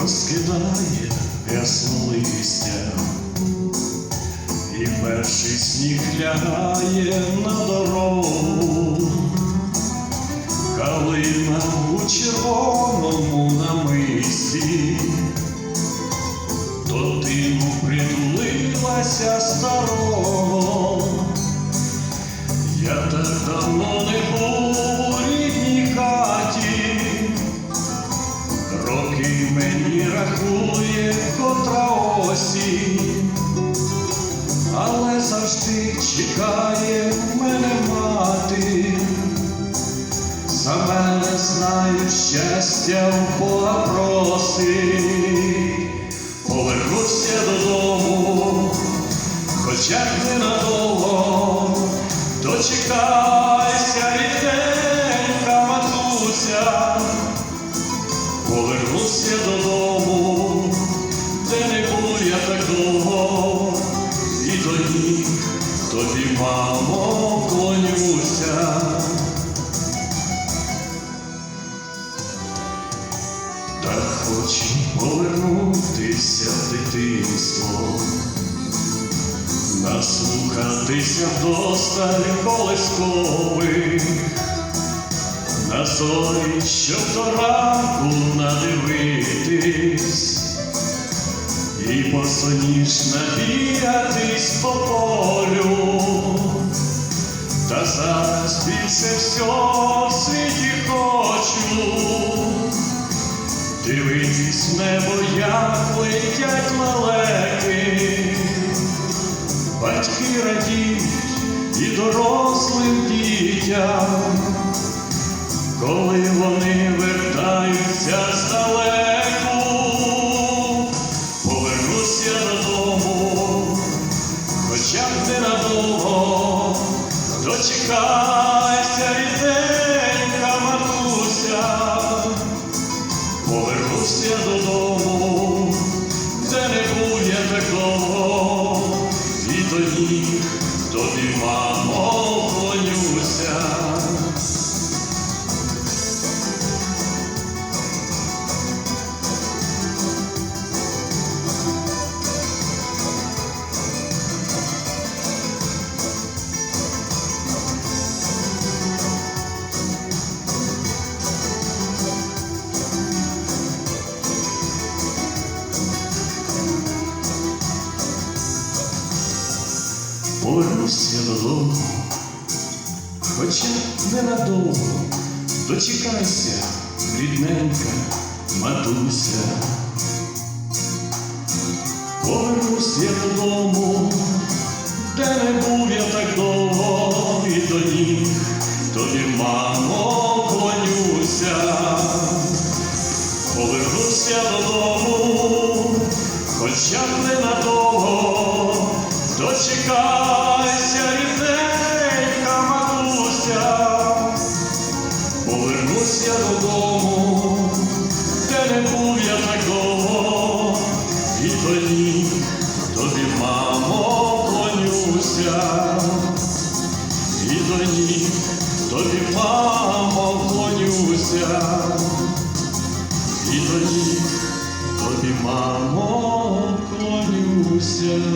розкидає ясно листя, і перший сніг лягає на дорогу, калина у червоному намисті, до диму притулилася старого. Я так давно не чекає мене мати. За мене знаю щастя в Бога просить, повернуся додому, хоча б ненадовго, дочекайся мамо, клонюся. Так хочу повернутися в дитинство, наслухатися вдосталь колескових, на зорі, щоб до ранку надивитись, і посоніж набігатись по полю, В небо, як летять лелеки, батьки радіють і дорослим дітям, коли вони вертаються здалеку, повернусь я додому, хоча б ненадовго, дочекайся так довго, і тоді тобі, мамо, Повернусь я додому, хоча ненадовго, дочекайся, рідненька матуся. Повернусь я додому, де не був я так довго, і тоді тобі, мамо, клонюся. Повернусь я додому, хоча б ненадовго, дочекайся, рідненька матуся. Повернусь я додому, де не був я так довго, і тоді тобі, мамо, клонюся. І тоді тобі, мамо, клонюся. І тоді тобі, мамо, клонюся.